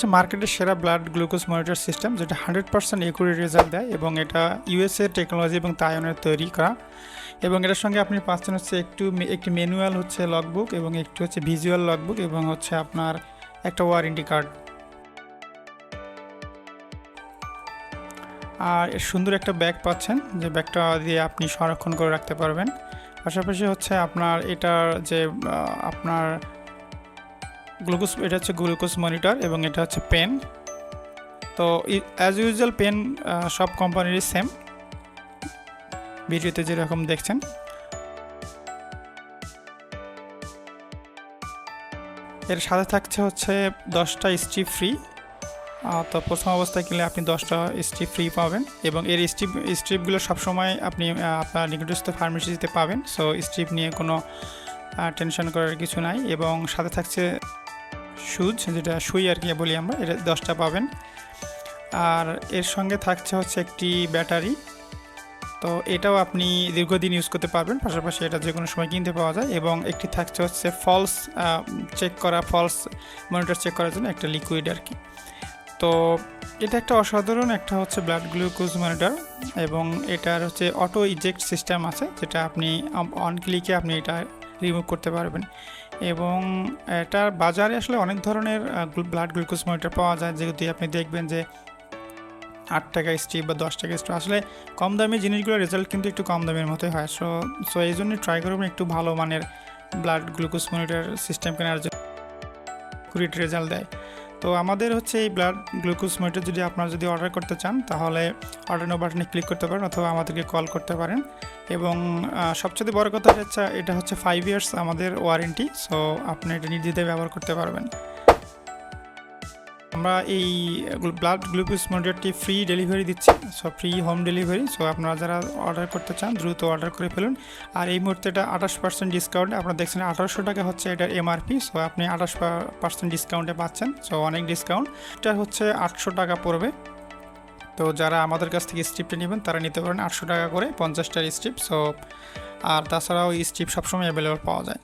হচ্ছে মার্কেটের সেরা ব্লাড গ্লুকোজ মনিটর সিস্টেম যেটা হান্ড্রেড পার্সেন্ট একুরেট রেজাল্ট দেয় এবং এটা ইউএসএ টেকনোলজি এবং তাইওয়ানের তৈরি করা। এবং এটার সঙ্গে আপনি পাচ্ছেন হচ্ছে একটু একটি ম্যানুয়াল হচ্ছে লগবুক এবং একটু হচ্ছে ভিজুয়াল লগবুক এবং হচ্ছে আপনার একটা ওয়ারেন্টি কার্ড আর সুন্দর একটা ব্যাগ পাচ্ছেন, যে ব্যাগটা দিয়ে আপনি সংরক্ষণ করে রাখতে পারবেন। পাশাপাশি হচ্ছে আপনার এটার যে আপনার গ্লুকোজ, এটা হচ্ছে গ্লুকোজ মনিটর এবং এটা হচ্ছে পেন। তো অ্যাজ ইউজুয়াল পেন সব কোম্পানিরই সেম ভিডিওতে যেরকম দেখছেন। এর সাথে থাকছে হচ্ছে দশটা স্ট্রিপ ফ্রি তো প্রথম অবস্থায় কিনলে আপনি দশটা স্ট্রিপ ফ্রি পাবেন এবং এর স্ট্রিপ স্ট্রিপগুলো সবসময় আপনি আপনার নিকটস্থ ফার্মেসিতে পাবেন। সো স্ট্রিপ নিয়ে কোনো টেনশন করার কিছু নাই এবং সাথে থাকছে সুজ যেটা সুই আর কি বলি আমরা, এটা দশটা পাবেন। আর এর সঙ্গে থাকছে হচ্ছে একটি ব্যাটারি। তো এটাও আপনি দীর্ঘদিন ইউজ করতে পারবেন, পাশাপাশি এটা যে কোনো সময় কিনতে পাওয়া যায়। এবং একটি থাকছে হচ্ছে ফলস চেক করা ফলস মনিটর চেক করার জন্য একটা লিকুইড আর কি। তো এটা একটা অসাধারণ একটা হচ্ছে ব্লাড গ্লুকোজ মনিটর এবং এটার হচ্ছে অটো ইজেক্ট সিস্টেম আছে, যেটা আপনি অন ক্লিকে আপনি এটা রিমুভ করতে পারবেন। এবং এটার বাজারে আসলে অনেক ধরনের ব্লাড গ্লুকোজ মনিটর পাওয়া যায়। যেহেতু আপনি দেখবেন যে আট টাকা স্ট্রিপ বা দশ টাকা স্ট্রিপ আসলে কম দামি জিনিসগুলোর রেজাল্ট কিন্তু একটু কম দামের মতোই হয়। সো সো এই জন্য ট্রাই করবেন একটু ভালো মানের ব্লাড গ্লুকোজ মনিটর সিস্টেম কেনার জন্য। কুড়িটি রেজাল্ট দেয়। তো আমাদের হচ্ছে এই ব্লাড গ্লুকোজ মিটার যদি আপনারা যদি অর্ডার করতে চান, তাহলে অর্ডার নো বাটনে ক্লিক করতে পারেন অথবা আমাদেরকে কল করতে পারেন। এবং সবচেয়ে বড় কথা হচ্ছে, এটা হচ্ছে ফাইভ ইয়ার্স আমাদের ওয়ারেন্টি সো আপনি এটা নির্দ্বিধায় ব্যবহার করতে পারবেন। আমরা এই ব্লাড গ্লুকোজ মনিটরটি ফ্রি ডেলিভারি দিচ্ছি। So free home delivery so আপনারা যারা অর্ডার করতে চান, দ্রুত অর্ডার করে ফেলুন। আর এই মুহূর্তে এটা আঠাশ পার্সেন্ট ডিসকাউন্ট আপনারা দেখছেন আঠারোশো টাকা হচ্ছে এটার এমআরপি সো আপনি আঠাশ পার্সেন্ট ডিসকাউন্টে পাচ্ছেন। সো অনেক ডিসকাউন্ট এটা হচ্ছে আটশো টাকা পড়বে। তো, যারা আমাদের কাছ থেকে স্ট্রিপটা নেবেন, তারা নিতে পারেন আটশো টাকা করে, পঞ্চাশটার স্ট্রিপ সো আর তাছাড়াও স্ট্রিপ সবসময় অ্যাভেলেবল পাওয়া যায়।